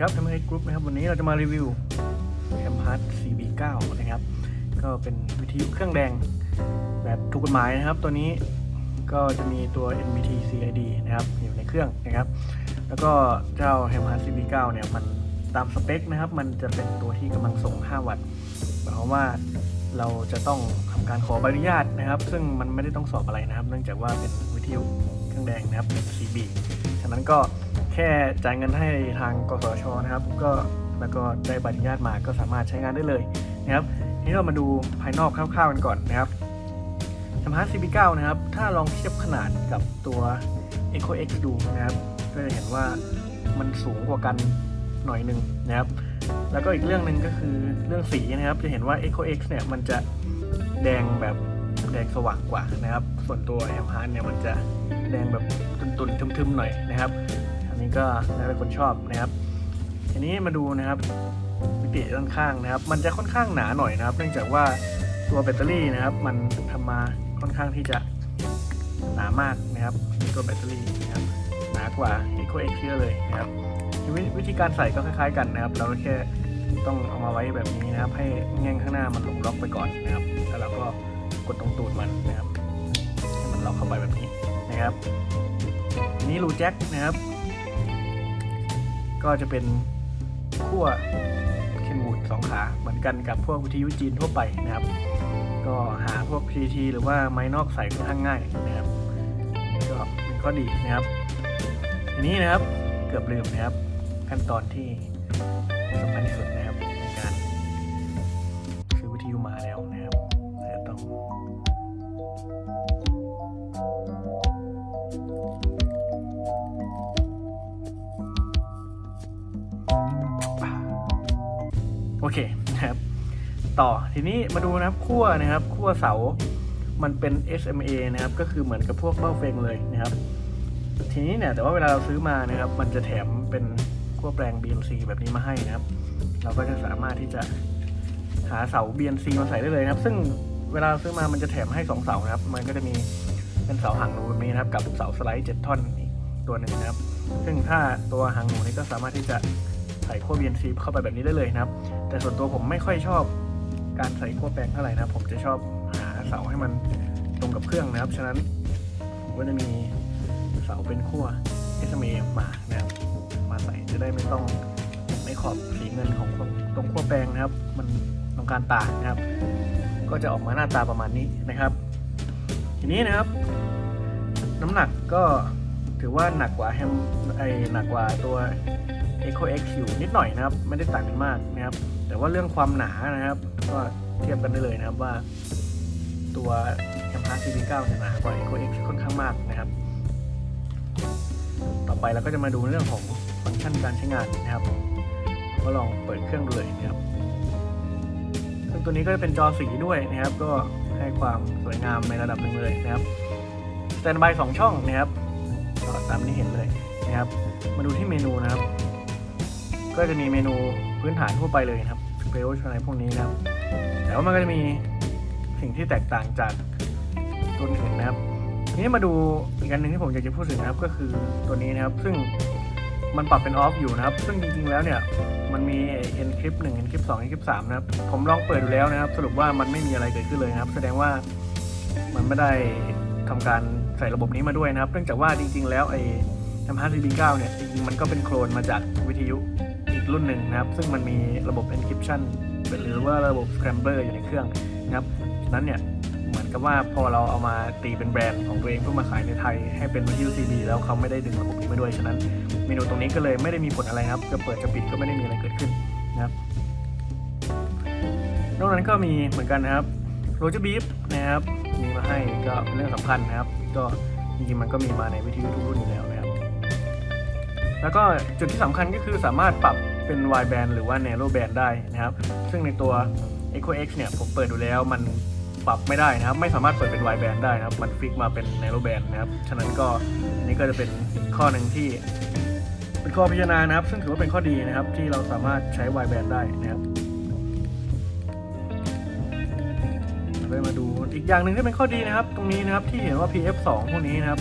ครับทำให้กรุ๊ปนะครับวันนี้เราจะมารีวิวแคมพัส CB9 นะครับ ก็เป็นวิทยุเครื่องแดงแบบถูกกฎหมายนะครับ ตัวนี้ก็จะมีตัว NBT CID นะครับอยู่ในเครื่องนะครับ แล้วก็เจ้า h a m h a r CB9 เนี่ยมันตามสเปคนะครับ มันจะเป็นตัวที่กำลังส่ง 5 วัตต์หมายความว่าเราจะต้องทำการขอใบอนุญาตนะครับ ซึ่งมันไม่ได้ต้องสอบอะไรนะครับ เนื่องจากว่าเป็นวิทยุเครื่องแดงนะครับเป็น CB ฉะนั้นก็ ค่จ่ายเงินให้ทางกสชนะครับ ก็แล้วก็ได้ใบอนุญาตมาก็สามารถใช้งานได้เลยนะครับทีนี้เรามาดูภายนอกคร่าวๆกันก่อนนะครับสมาร์ท CB9 นะครับ ถ้าลองเทียบขนาดกับตัว Echo X ดูนะครับ ก็จะเห็นว่ามันสูงกว่ากันหน่อยหนึ่งนะครับ แล้วก็อีกเรื่องหนึ่งก็คือเรื่องสีนะครับ จะเห็นว่า Echo X เนี่ยมันจะแดงแบบแดงสว่างกว่านะครับ ส่วนตัว m h a r เนี่ยมันจะแดงแบบตุนๆทึมๆหน่อยนะครับ ก็แล้วแต่คนชอบนะครับทีนี้มาดูนะครับมิติด้านข้างนะครับ มันจะค่อนข้างหนาหน่อยนะครับ เนื่องจากว่าตัวแบตเตอรี่นะครับ มันทำมาค่อนข้างที่จะหนามากนะครับตัวแบตเตอรี่นะครับหนากว่า Eco X เยอะเลยนะครับววิธีการใส่ก็คล้ายๆกันนะครับ เราก็แค่ต้องเอามาไว้แบบนี้นะครับ ให้แง่งข้างหน้ามันลงล็อกไปก่อนนะครับแล้วเราก็กดตรงตูดมันนะครับให้มันล็อกเข้าไปแบบนี้นะครับทีนี้รูแจ็คนะครับ ก็จะเป็นขั้วเคนวูดสองขาเหมือนกันกับพวกวิทยุจีนทั่วไปนะครับ ก็หาพวก PT หรือว่าไม้นอกใส่ค่อนข้างง่ายนะครับก็เป็นข้อดีนะครับ ทีนี้นะครับเกือบลืมนะครับขั้นตอนที่สำคัญที่สุด เคนะครับต่อทีนี้มาดูนะครับขั้วนะครับขั้วเสามันเป็น SMA นะครับก็คือเหมือนกับพวกเบ้าเฟงเลยนะครับ ทีนี้เนี่ยแต่ว่าเวลาเราซื้อมานะครับ มันจะแถมเป็นขั้วแปลง BNC แบบนี้มาให้นะครับ เราก็จะสามารถที่จะหาเสา BNC มาใส่ได้เลยนะครับ ซึ่งเวลาซื้อมามันจะแถมให้สองเสานะครับ มันก็จะมีเป็นเสาหางหนูแบบนี้นะครับ กับเสาสไลด์เจ็ดท่อนอีกตัวหนึ่งนะครับ ซึ่งถ้าตัวหางหนูนี้ก็สามารถที่จะ ใส่ขั้ว BNC เข้าไปแบบนี้ได้เลยนะครับ แต่ส่วนตัวผมไม่ค่อยชอบการใส่ขั้วแปลงเท่าไหร่นะผมจะชอบหาเสาให้มันตรงกับเครื่องนะครับ ฉะนั้นผมก็จะมีเสาเป็นขั้ว SMA มานะครับมาใส่จะได้ไม่ต้องในขอบสีเงินของตรงขั้วแปลงนะครับ มันตรงการตานะครับ ก็จะออกมาหน้าตาประมาณนี้นะครับ ทีนี้นะครับ น้ำหนักก็ถือว่าหนักกว่าแฮมไอหนักกว่าตัว Echo X อยู่นิดหน่อยนะครับ ไม่ได้ต่างกันมากนะครับ แต่ว่าเรื่องความหนานะครับ ก็เทียบกันได้เลยนะครับว่า ตัว y a m a h a CB9 เนี่ยหนากว่า Echo X ค่อนข้างมากนะครับ ต่อไปเราก็จะมาดูเรื่องของฟังก์ชันการใช้งานนะครับ ก็ลองเปิดเครื่องดูเลยนะครับซึ่งตัวนี้ก็จะเป็นจอสีด้วยนะครับ ก็ให้ความสวยงามในระดับหนึ่งเลยนะครับสแตนบายสองช่องนะครับก็ตามที่เห็นเลยนะครับ มาดูที่เมนูนะครับ ก็จะมีเมนูพื้นฐานทั่วไปเลยครับสเปรย์อะไรพวกนี้นะครับ แต่ว่ามันก็จะมีสิ่งที่แตกต่างจากตัวอื่นนะครับทีนี้มาดูอีกอันหนึ่งที่ผมอยากจะพูดถึงนะครับ ก็คือตัวนี้นะครับ ซึ่งมันปรับเป็นออฟอยู่นะครับ ซึ่งจริงๆแล้วเนี่ย มันมี encrypt 1 encrypt 2 encrypt 3นะครับ ผมลองเปิดดูแล้วนะครับ สรุปว่ามันไม่มีอะไรเกิดขึ้นเลยนะครับ แสดงว่ามันไม่ได้ทำการใส่ระบบนี้มาด้วยนะครับ เนื่องจากว่าจริง ๆ แล้วไอ้ m h r CB9 เนี่ยจริงๆมันก็เป็นโคลนมาจากวิทยุ รุ่นหนึ่งนะครับ ซึ่งมันมีระบบ encryption หรือว่าระบบ scrambler อยู่ในเครื่องนะครับฉะนั้นเนี่ยเหมือนกับว่าพอเราเอามาตีเป็นแบรนด์ของตัวเองเพื่อมาขายในไทยให้เป็นวิทยุ CD แล้วเขาไม่ได้ดึงระบบนี้มาด้วย ฉะนั้นเมนูตรงนี้ก็เลยไม่ได้มีผลอะไรครับ จะเปิดจะปิดก็ไม่ได้มีอะไรเกิดขึ้นนะครับ นอกนั้นก็มีเหมือนกันนะครับโรเจอร์บีฟนะครับมีมาให้ก็เป็นเรื่องสำคัญนะครับ ก็จริงๆมันก็มีมาในวิทยุทุกรุ่นอยู่แล้วนะครับ แล้วก็จุดที่สำคัญก็คือสามารถปรับ เป็น wide band หรือว่า narrow band ได้นะครับ ซึ่งในตัว Echo X เนี่ยผมเปิดดูแล้วมันปรับไม่ได้นะครับ ไม่สามารถเปิดเป็น wide band ได้นะครับ มันฟิกมาเป็น narrow band นะครับ ฉะนั้นก็นนี้ก็จะเป็นข้อหนึ่งที่เป็นข้อพิจารณานะครับ ซึ่งถือว่าเป็นข้อดีนะครับ ที่เราสามารถใช้ wide band ได้นะครับเราไปมาดูอีกอย่างหนึ่งที่เป็นข้อดีนะครับ ตรงนี้นะครับที่เห็นว่า PF2 พวกนี้นะครับ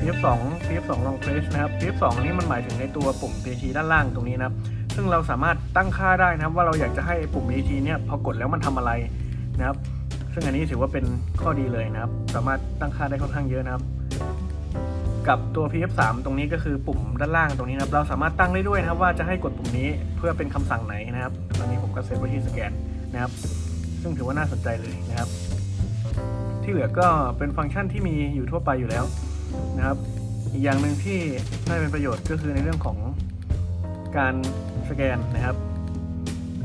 PF2 PF2 long press นะครับ PF2 นี้มันหมายถึงในตัวปุ่ม PG ด้านล่างตรงนี้นะครับ ซึ่งเราสามารถตั้งค่าได้นะครับ ว่าเราอยากจะให้ปุ่ม ET เนี่ยพอกดแล้วมันทำอะไรนะครับ ซึ่งอันนี้ถือว่าเป็นข้อดีเลยนะครับ สามารถตั้งค่าได้ค่อนข้างเยอะนะครับ กับตัว PF3 ตรงนี้ก็คือปุ่มด้านล่างตรงนี้นะครับ เราสามารถตั้งได้ด้วยนะครับ ว่าจะให้กดปุ่มนี้เพื่อเป็นคำสั่งไหนนะครับ ตอนนี้ผมก็เซตไว้ที่สแกนนะครับ ซึ่งถือว่าน่าสนใจเลยนะครับ ที่เหลือก็เป็นฟังก์ชันที่มีอยู่ทั่วไปอยู่แล้วนะครับ อีกอย่างหนึ่งที่ได้เป็นประโยชน์ก็คือในเรื่องของการ สแกนนะครับ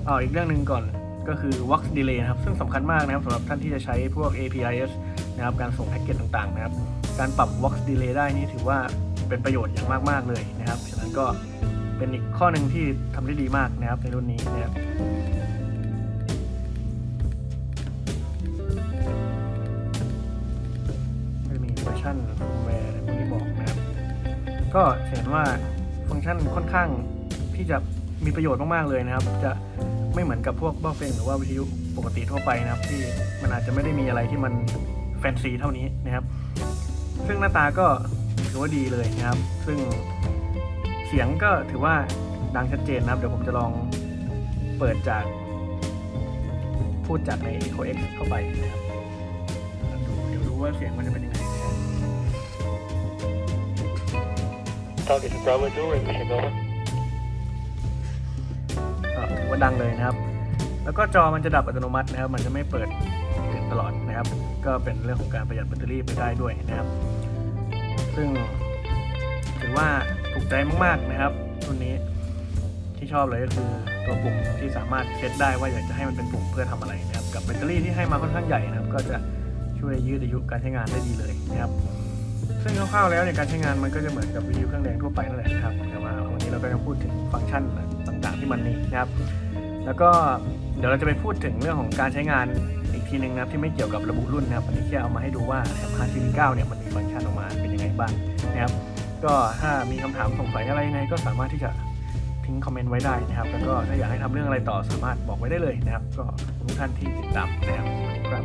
อ๋ออีกเรื่องหนึ่งก่อนก็คือ Wax Delay นะครับ ซึ่งสำคัญมากนะครับสำหรับท่านที่จะใช้พวก APIs นะครับ การส่งแพ็กเกจต่างๆ นะครับ การปรับ Wax Delay ได้นี่ถือว่าเป็นประโยชน์อย่างมาก ๆ เลยนะครับ ฉะนั้นก็เป็นอีกข้อหนึ่งที่ทำได้ดีมากนะครับในรุ่นนี้นะครับจะมีเวอร์ชันแวร์พวกนี้บอกนะครับ ก็เห็นว่าฟังก์ชันค่อนข้างที่จะ มีประโยชน์มากๆเลยนะครับ จะไม่เหมือนกับพวกบ้าเฟงหรือว่าวิทยุปกติทั่วไปนะครับ ที่มันอาจจะไม่ได้มีอะไรที่มันแฟนซีเท่านี้นะครับ ซึ่งหน้าตาก็ถือว่าดีเลยนะครับ ซึ่งเสียงก็ถือว่าดังชัดเจนนะครับ เดี๋ยวผมจะลองเปิดจากพูดจากใน Echo X เข้าไปนะครับดูเดี๋ยวดูว่าเสียงมันจะเป็นยังไง Target to Bravo door and mission over. ็ถือว่าดังเลยนะครับ แล้วก็จอมันจะดับอัตโนมัตินะครับ มันจะไม่เปิดติดตลอดนะครับ ก็เป็นเรื่องของการประหยัดแบตเตอรี่ไปได้ด้วยนะครับ ซึ่งถือว่าถูกใจมากๆนะครับรุ่นนี้ที่ชอบเลยก็คือตัวปุ่มที่สามารถเซตได้ว่าอยากจะให้มันเป็นปุ่มเพื่อทำอะไรนะครับ กับแบตเตอรี่ที่ให้มาค่อนข้างใหญ่นะครับ ก็จะช่วยยืดอายุการใช้งานได้ดีเลยนะครับ ซึ่งคร่าวๆแล้วในยการใช้งานมันก็จะเหมือนกับวิทยุเครื่องแดงทั่วไปนั่นแหละนะครับแต่ว่าวันนี้เราก็จะพูดถึงฟังก์ชัน ต่างๆที่มันมีนะครับ แล้วก็เดี๋ยวเราจะไปพูดถึงเรื่องของการใช้งานอีกทีหนึ่งนะครับที่ไม่เกี่ยวกับระบุรุ่นนะครับอันนี้แค่เอามาให้ดูว่าแ a ม5 Series 9เนี่ยมันมีฟังก์ชันออกมาเป็นยังไงบ้างนะครับ ก็ถ้ามีคำถามสงสัยอะไรยังไงก็สามารถที่จะทิ้งคอมเมนต์ไว้ได้นะครับ แล้วก็ถ้าอยากให้ทำเรื่องอะไรต่อสามารถบอกไว้ได้เลยนะครับ ก็ทุกท่านที่ติดตามนะครับ